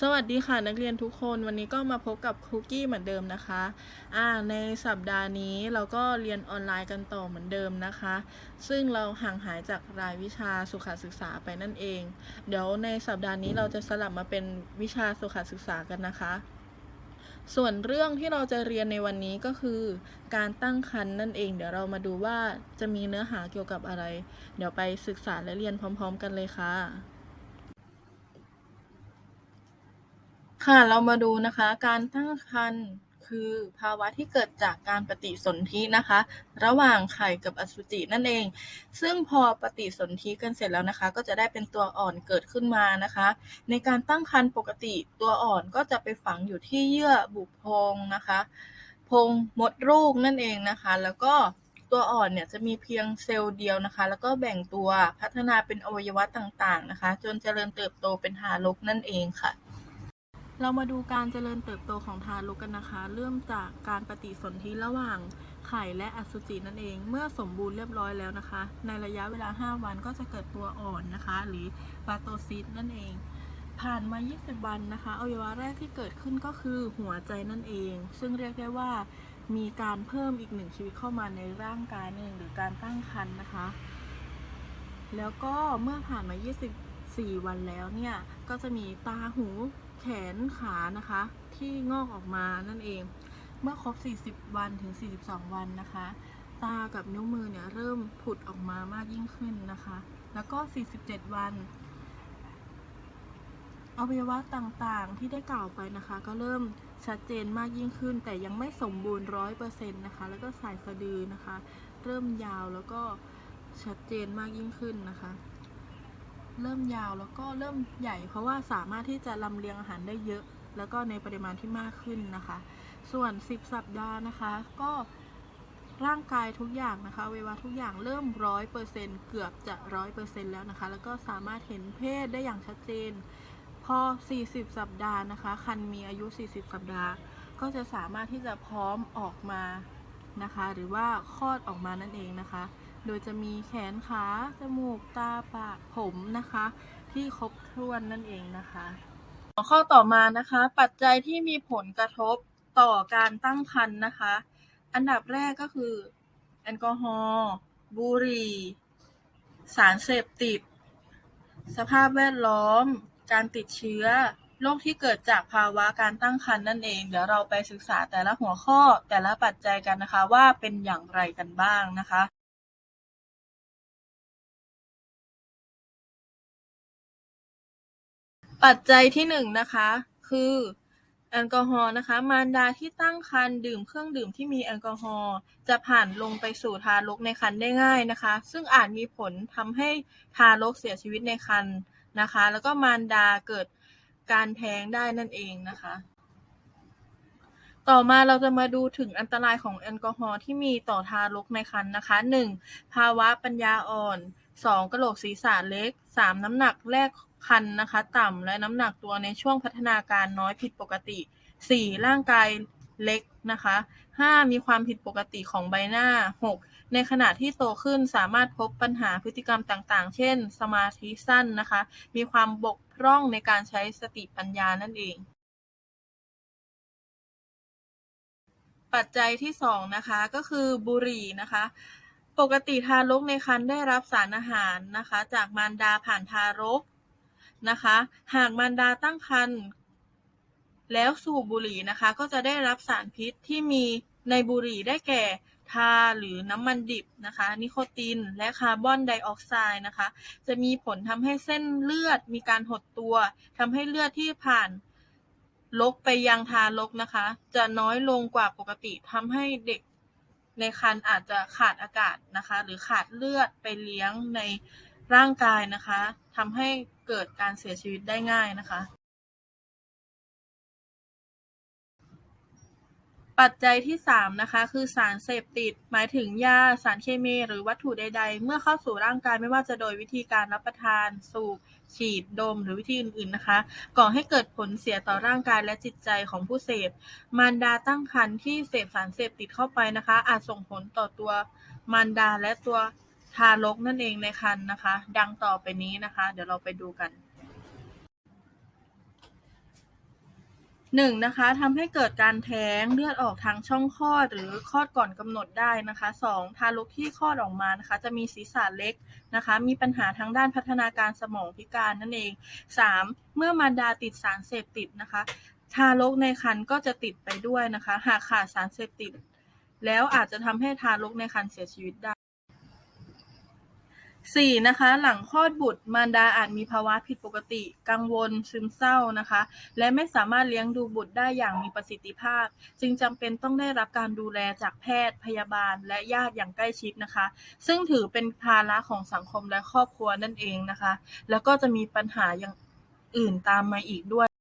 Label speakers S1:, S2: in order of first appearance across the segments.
S1: สวัสดีค่ะนักเรียนทุกคนวันนี้ก็มาพบกับคุกกี้เหมือนเดิมนะคะอ่าในสัปดาห์นี้เราก็เรียนออนไลน์กันต่อเหมือนเดิมนะคะ ซึ่งเราห่างหายจากรายวิชาสุขศึกษาไปนั่นเอง เดี๋ยวในสัปดาห์นี้เราจะสลับมาเป็นวิชาสุขศึกษากันนะคะ ส่วนเรื่องที่เราจะเรียนในวันนี้ก็คือ การตั้งครรภ์นั่นเอง เดี๋ยวเรามาดูว่าจะมีเนื้อหาเกี่ยวกับอะไร เดี๋ยวไปศึกษาและเรียนพร้อม ๆ กันเลยค่ะ ค่ะ เรามาดูนะคะ การตั้งครรภ์คือภาวะที่เกิดจากการปฏิสนธินะคะ ระหว่างไข่กับอสุจินั่นเอง ซึ่งพอปฏิสนธิกันเสร็จแล้วนะคะ ก็จะได้เป็นตัวอ่อนเกิดขึ้นมานะคะ ในการตั้งครรภ์ปกติตัวอ่อนก็จะไปฝังอยู่ที่เยื่อบุโพรงนะคะโพรงมดลูกนั่นเองนะคะ แล้วก็ตัวอ่อนเนี่ยจะมีเพียงเซลล์เดียวนะคะ แล้วก็แบ่งตัวพัฒนาเป็นอวัยวะต่างๆนะคะ จนเจริญเติบโตเป็นทารกนั่นเองค่ะ เรามาดูการเจริญเติบโตของทารกกันนะคะ เริ่มจากการปฏิสนธิระหว่างไข่และอสุจินั่นเอง เมื่อสมบูรณ์เรียบร้อยแล้วนะคะ ในระยะเวลา 5 วันก็จะเกิดตัวอ่อนนะคะ หรือปาโตซิสนั่นเอง ผ่านมา 20 วันนะคะอวัยวะแรกที่เกิดขึ้นก็คือหัวใจนั่นเอง ซึ่งเรียกได้ว่ามีการเพิ่มอีกหนึ่งชีวิตเข้ามาในร่างกายหนึ่งหรือการตั้งครรภ์นะคะ แล้วก็เมื่อผ่านมา 20 4 วันแล้วเนี่ยก็จะมีตาหูแขนขานะคะ ที่งอกออกมานั่นเอง เมื่อครบ 40 วันถึง 42 วันนะคะ ตากับนิ้วมือเนี่ยเริ่มผุดออกมามากยิ่งขึ้นนะคะ แล้วก็ 47 วันอวัยวะต่างๆที่ได้กล่าวไปนะคะ ก็เริ่มชัดเจนมากยิ่งขึ้น แต่ยังไม่สมบูรณ์ร้อยเปอร์เซ็นต์นะคะ แล้วก็สายสะดือนะคะ เริ่มยาวแล้วก็ชัดเจนมากยิ่งขึ้นนะคะ เริ่มยาวแล้วก็เริ่มใหญ่เพราะว่าสามารถที่จะลำเลียงอาหารได้เยอะ แล้วก็ในปริมาณที่มากขึ้นนะคะ ส่วน 10 สัปดาห์นะคะ ก็ร่างกายทุกอย่างนะคะอวัยวะทุกอย่างเริ่มร้อยเปอร์เซ็นเกือบจะร้อยเปอร์เซ็นแล้วนะคะ แล้วก็สามารถเห็นเพศได้อย่างชัดเจน พอ 40 สัปดาห์นะคะ คันมีอายุ 40 สัปดาห์ ก็จะสามารถที่จะพร้อมออกมานะคะ หรือว่าคลอดออกมานั่นเองนะคะ โดยจะมีแขนขาจมูกตาปากผมนะคะ ที่ครบถ้วนนั่นเองนะคะ ข้อต่อมานะคะ ปัจจัยที่มีผลกระทบต่อการตั้งครรภ์นะคะ อันดับแรกก็คือ แอลกอฮอล์บุหรี่ สารเสพติด สภาพแวดล้อม การติดเชื้อโรคที่เกิดจากภาวะการตั้งครรภ์นั่นเอง เดี๋ยวเราไปศึกษาแต่ละหัวข้อแต่ละปัจจัยกันนะคะว่าเป็นอย่างไรกันบ้างนะคะ ปัจจัยที่หนึ่งนะคะ คือแอลกอฮอล์นะคะ มารดาที่ตั้งครรภ์ดื่มเครื่องดื่มที่มีแอลกอฮอล์จะผ่านลงไปสู่ทารกในครรภ์ได้ง่ายนะคะ ซึ่งอาจมีผลทำให้ทารกเสียชีวิตในครรภ์นะคะ แล้วก็มารดาเกิดการแท้งได้นั่นเองนะคะ ต่อมาเราจะมาดูถึงอันตรายของแอลกอฮอล์ที่มีต่อทารกในครรภ์นะคะ 1. ภาวะปัญญาอ่อน 2. กระโหลกศีรษะเล็ก 3. น้ำหนักแรก ครรภ์นะคะ ต่ำและน้ำหนักตัวในช่วงพัฒนาการน้อยผิดปกติ 4. ร่างกายเล็กนะคะ 5. มีความผิดปกติของใบหน้า 6. ในขณะที่โตขึ้นสามารถพบปัญหาพฤติกรรมต่างๆ เช่น สมาธิสั้นนะคะ มีความบกพร่องในการใช้สติปัญญานั่นเอง ปัจจัยที่สองนะคะ ก็คือบุหรี่นะคะปกติทารกในครรภ์ได้รับสารอาหารนะคะ จากมารดาผ่านทารก นะคะ หากมารดาตั้งครรภ์แล้วสูบบุหรี่นะคะ ก็จะได้รับสารพิษที่มีในบุหรี่ได้แก่ทาหรือน้ำมันดิบนะคะ นิโคติน และคาร์บอนไดออกไซด์นะคะ จะมีผลทำให้เส้นเลือดมีการหดตัวทำให้เลือดที่ผ่านลกไปยังทารกนะคะ จะน้อยลงกว่าปกติทำให้เด็กในครรภ์อาจจะขาดอากาศนะคะ หรือขาดเลือดไปเลี้ยงใน ร่างกายนะคะทำให้เกิดการเสียชีวิตได้ง่ายนะคะ ปัจจัยที่ 3 นะคะ คือสารเสพติด หมายถึงยาสารเคมีหรือวัตถุใด ๆ เมื่อเข้าสู่ร่างกายไม่ว่าจะโดยวิธีการรับประทาน สูบฉีดดมหรือวิธีอื่นๆนะคะก่อให้เกิดผลเสียต่อร่างกายและจิตใจของผู้เสพ มารดาตั้งครรภ์ที่เสพสารเสพติดเข้าไปนะคะ อาจส่งผลต่อตัวมารดาและตัว ทารกนั่นเองในครรภ์นะคะ ดังต่อไปนี้นะคะ เดี๋ยวเราไปดูกันหนึ่งนะคะทำให้เกิดการแท้งเลือดออกทางช่องคลอดหรือคลอดก่อนกำหนดได้นะคะสองทารกที่คลอดออกมานะคะ จะมีศีรษะเล็กนะคะ มีปัญหาทางด้านพัฒนาการสมองพิการนั่นเองสามเมื่อมารดาติดสารเสพติดนะคะ ทารกในครรภ์ก็จะติดไปด้วยนะคะ หากขาดสารเสพติด แล้วอาจจะทำให้ทารกในครรภ์เสียชีวิตได้ สี่นะคะหลังคลอดบุตรมารดาอาจมีภาวะผิดปกติ กังวล ซึมเศร้านะคะ และไม่สามารถเลี้ยงดูบุตรได้อย่างมีประสิทธิภาพ จึงจำเป็นต้องได้รับการดูแลจากแพทย์ พยาบาล และญาติอย่างใกล้ชิดนะคะ ซึ่งถือเป็นภาระของสังคมและครอบครัวนั่นเองนะคะ แล้วก็จะมีปัญหาอย่างอื่นตามมาอีกด้วย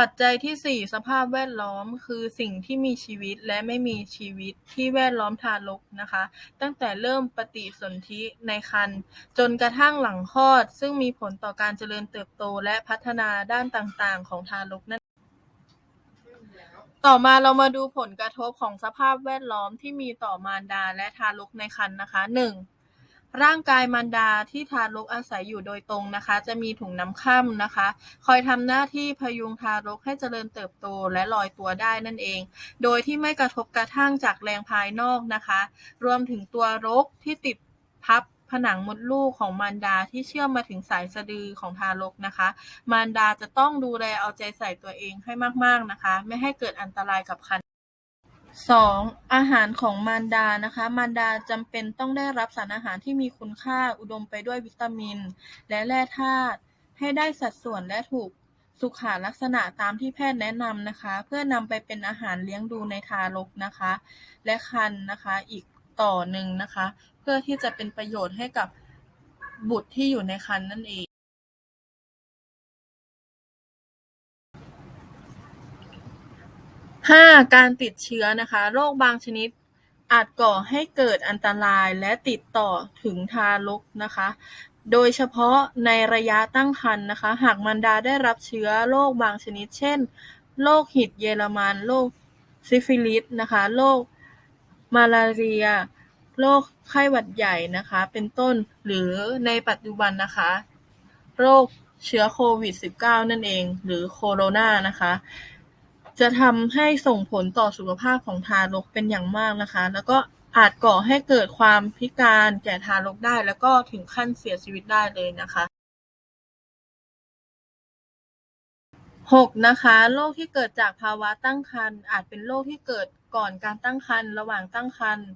S1: ปัจจัยที่4สภาพแวดล้อม คือสิ่งที่มีชีวิตและไม่มีชีวิตที่แวดล้อมทารกนะคะ ตั้งแต่เริ่มปฏิสนธิในครรภ์จนกระทั่งหลังคลอด ซึ่งมีผลต่อการเจริญเติบโตและพัฒนาด้านต่างๆ ของทารกนั่นต่อมาเรามาดูผลกระทบของสภาพแวดล้อมที่มีต่อมารดาและทารกในครรภ์นะคะ 1. ร่างกายมารดาที่ทารกอาศัยอยู่โดยตรงนะคะ จะมีถุงน้ำค่ำนะคะ คอยทำหน้าที่พยุงทารกให้เจริญเติบโตและลอยตัวได้นั่นเอง โดยที่ไม่กระทบกระทั่งจากแรงภายนอกนะคะ รวมถึงตัวรกที่ติดพับผนังมดลูกของมารดาที่เชื่อมมาถึงสายสะดือของทารกนะคะ มารดาจะต้องดูแลเอาใจใส่ตัวเองให้มากๆนะคะ ไม่ให้เกิดอันตรายกับคร รภ์ 2. อาหารของมารดานะคะ มารดาจำเป็นต้องได้รับสารอาหารที่มีคุณค่า อุดมไปด้วยวิตามิน และแร่ธาตุ ให้ได้สัดส่วนและถูกสุขลักษณะตามที่แพทย์แนะนำนะคะ เพื่อนำไปเป็นอาหารเลี้ยงดูในทารกนะคะ และครรภ์นะคะอีกต่อหนึ่งนะคะ เพื่อที่จะเป็นประโยชน์ให้กับบุตรที่อยู่ในครรภ์นั่นเอง ห้า การติดเชื้อนะคะ โรคบางชนิดอาจก่อให้เกิดอันตรายและติดต่อถึงทารกนะคะ โดยเฉพาะในระยะตั้งครรภ์นะคะ หากมารดาได้รับเชื้อโรคบางชนิด เช่น โรคหิดเยอรมัน โรคซิฟิลิสนะคะ โรคมาลาเรีย โรคไข้หวัดใหญ่นะคะ เป็นต้น หรือในปัจจุบันนะคะ โรคเชื้อโควิด -19 นั่นเอง หรือโคโรนานะคะ จะทำให้ส่งผลต่อสุขภาพของทารกเป็นอย่างมากนะคะ แล้วก็อาจก่อให้เกิดความพิการแก่ทารกได้ แล้วก็ถึงขั้นเสียชีวิตได้เลยนะคะ 6. นะคะโรคที่เกิดจากภาวะตั้งครรภ์อาจเป็นโรคที่เกิดก่อนการตั้งครรภ์ระหว่างตั้งครรภ์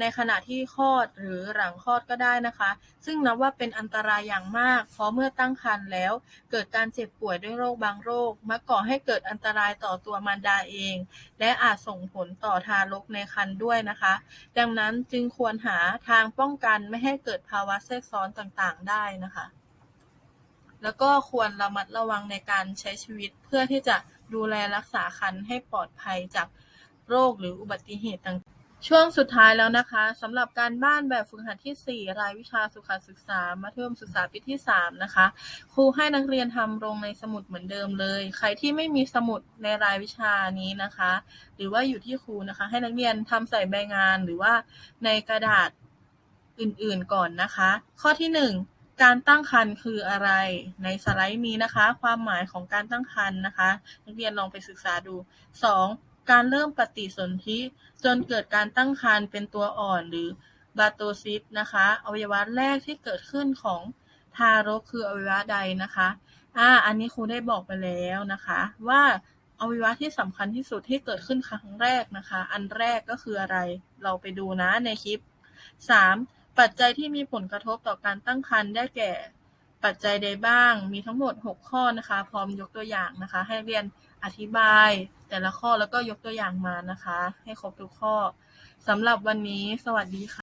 S1: ในขณะที่คลอดหรือหลังคลอดก็ได้นะคะ ซึ่งนับว่าเป็นอันตรายอย่างมาก เพราะเมื่อตั้งครรภ์แล้ว เกิดการเจ็บป่วยด้วยโรคบางโรค มักก่อให้เกิดอันตรายต่อตัวมารดาเอง และอาจส่งผลต่อทารกในครรภ์ด้วยนะคะ ดังนั้นจึงควรหาทางป้องกันไม่ให้เกิดภาวะแทรกซ้อนต่างๆ ได้นะคะ แล้วก็ควรระมัดระวังในการใช้ชีวิตเพื่อที่จะดูแลรักษาครรภ์ให้ปลอดภัยจากโรคหรืออุบัติเหตุต่างๆ ช่วงสุดท้ายแล้วนะคะสำหรับการบ้านแบบฝึกหัดที่ 4 รายวิชาสุขศึกษามัธยมศึกษาปีที่ 3 นะคะ ครูให้นักเรียนทำลงในสมุดเหมือนเดิมเลย ใครที่ไม่มีสมุดในรายวิชานี้นะคะ หรือว่าอยู่ที่ครูนะคะ ให้นักเรียนทำใส่ใบงานหรือว่าในกระดาษอื่นๆก่อนนะคะ ข้อที่ 1 การตั้งครรภ์คืออะไร ในสไลด์มีนะคะ ความหมายของการตั้งครรภ์นะคะ นักเรียนลองไปศึกษาดู 2. การเริ่มปฏิสนธิจนเกิดการตั้งครรภ์เป็นตัวอ่อน หรือ บาโตซิสนะคะ อวัยวะแรกที่เกิดขึ้นของทารกคืออวัยวะใดนะคะอ่าอันนี้ครูได้บอกไปแล้วนะคะ ว่าอวัยวะที่สำคัญที่สุดที่เกิดขึ้นครั้งแรกนะคะ อันแรกก็คืออะไร เราไปดูนะในคลิป 3. ปัจจัยที่มีผลกระทบต่อการตั้งครรภ์ได้แก่ ปัจจัยใดบ้าง มีทั้งหมด 6 ข้อนะคะ พร้อมยกตัวอย่างนะคะ ให้เรียนอธิบาย แต่ละข้อแล้วก็ยกตัวอย่างมานะคะ ให้ครบทุกข้อสำหรับวันนี้ สวัสดีค่ะ